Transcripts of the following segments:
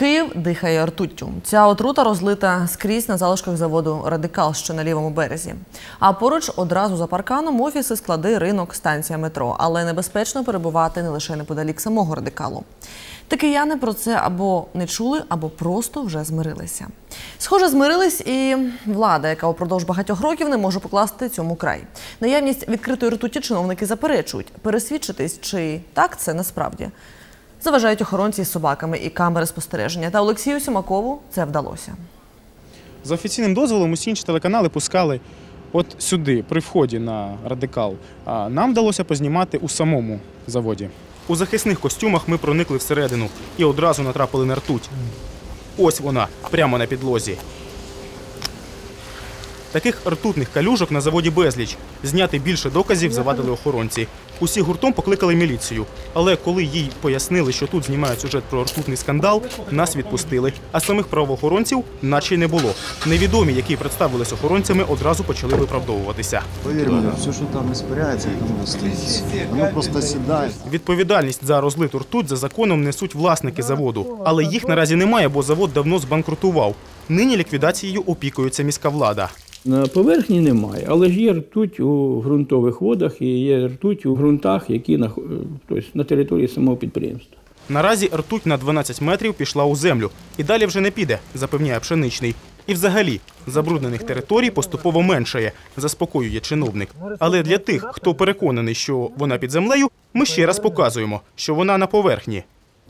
Київ дихає ртуттю. Ця отрута розлита скрізь на залишках заводу Радикал, що на лівому березі. А поруч одразу за парканом офіси, склади, ринок, станція метро. Але небезпечно перебувати не лише неподалік самого радикалу. Та кияни про це або не чули, або просто вже змирилися. Схоже, змирились і влада, яка упродовж багатьох років не може покласти цьому край. Наявність відкритої ртуті чиновники заперечують. Пересвідчитись, чи так це насправді. Заважають охоронці з собаками і камери спостереження. Та Олексію Сімакову це вдалося. За офіційним дозволом усі інші телеканали пускали от сюди, при вході на радикал. А нам вдалося познімати у самому заводі. У захисних костюмах ми проникли всередину і одразу натрапили на ртуть. Ось вона, прямо на підлозі. Таких ртутних калюжок на заводі безліч. Зняти більше доказів завадили охоронці. Усі гуртом покликали міліцію. Але коли їй пояснили, що тут знімають сюжет про ртутний скандал, нас відпустили. А самих правоохоронців наче й не було. Невідомі, які представились охоронцями, одразу почали виправдовуватися. Поверь мне, все, что там испаряется, это не остается. Оно просто седает. Відповідальність за розлиту ртуть за законом несуть власники заводу, але їх наразі немає, бо завод давно збанкрутував. Нині ліквідацією опікується міська влада. На поверхні немає, але ж є ртуть у ґрунтових водах і є ртуть у ґрунтах, які на, тобто на території самого підприємства. Наразі ртуть на 12 метрів пішла у землю і далі вже не піде, запевняє пшеничний. І взагалі забруднених територій поступово меншає, заспокоює чиновник. Але для тих, хто переконаний, що вона під землею, ми ще раз показуємо, що вона на поверхні.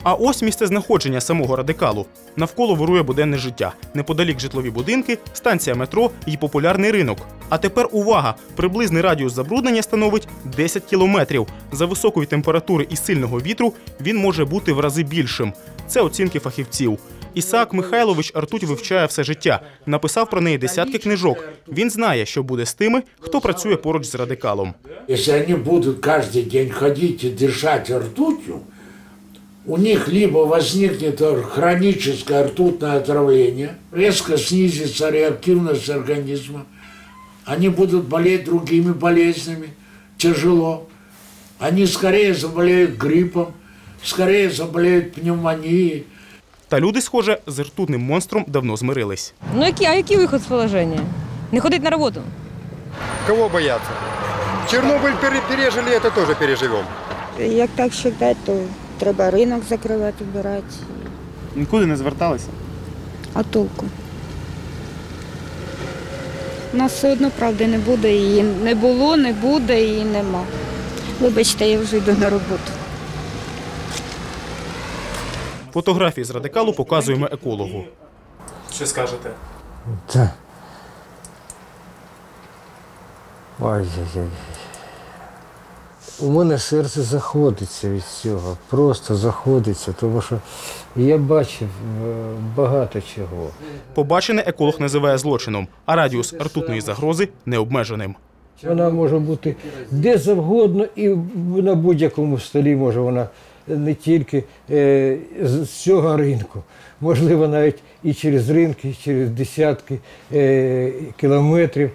А ось місце знаходження самого радикалу. Навколо вирує буденне життя. Неподалік житлові будинки, станція метро і популярний ринок. А тепер увага! Приблизний радіус забруднення становить 10 кілометрів. За високої температури і сильного вітру він може бути в рази більшим. Це оцінки фахівців. Ісаак Михайлович ртуть вивчає все життя. Написав про неї десятки книжок. Він знає, що буде з тими, хто працює поруч з радикалом. Если они будут каждый день ходить и дышать ртутью, у них либо возникнет хроническое ртутное отравление, резко снизится реактивность организма, они будут болеть другими болезнями, тяжело. Они скорее заболеют гриппом, скорее заболеют пневмонией, Та люди, схоже, з ртутним монстром давно змирились. Ну який, а який виход з положення? Не ходить на роботу. Кого бояться? Чернобыль пере- пережили, это тоже переживем. Як так вважати, то треба ринок закривати, вбирати. Нікуди не зверталися. А толку? У нас все одно правди не буде, її не було, не буде, її нема. Вибачте, я вже йду на роботу. Фотографії з радикалу показуємо екологу. Що скажете? Та. Ой-ой-ой. У мене серце заходиться від цього, просто заходиться, тому що я бачив е, багато чого. Побачене еколог називає злочином, а радіус ртутної загрози необмеженим. Вона може бути де завгодно і на будь-якому столі може вона не тільки е, з цього ринку, можливо, навіть і через ринки, і через десятки е, кілометрів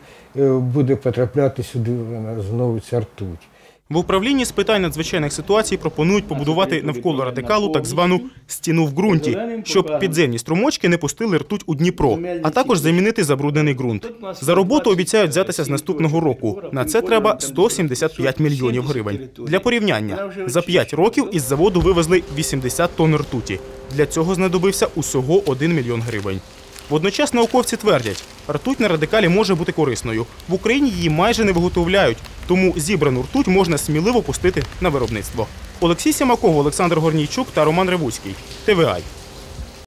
буде потрапляти сюди вона знову ця ртуть. В управлінні з питань надзвичайних ситуацій пропонують побудувати навколо радикалу так звану стіну в ґрунті, щоб підземні струмочки не пустили ртуть у Дніпро, а також замінити забруднений ґрунт. За роботу обіцяють взятися з наступного року. На це треба 175 мільйонів гривень. Для порівняння за 5 років із заводу вивезли 80 тонн ртуті. Для цього знадобився усього 1 мільйон гривень. Водночас науковці твердять, ртуть на радикалі може бути корисною. В Україні її майже не виготовляють, тому зібрану ртуть можна сміливо пустити на виробництво. Олексій Сімаков, Олександр Горнійчук та Роман Ревуцький. ТВАЙ.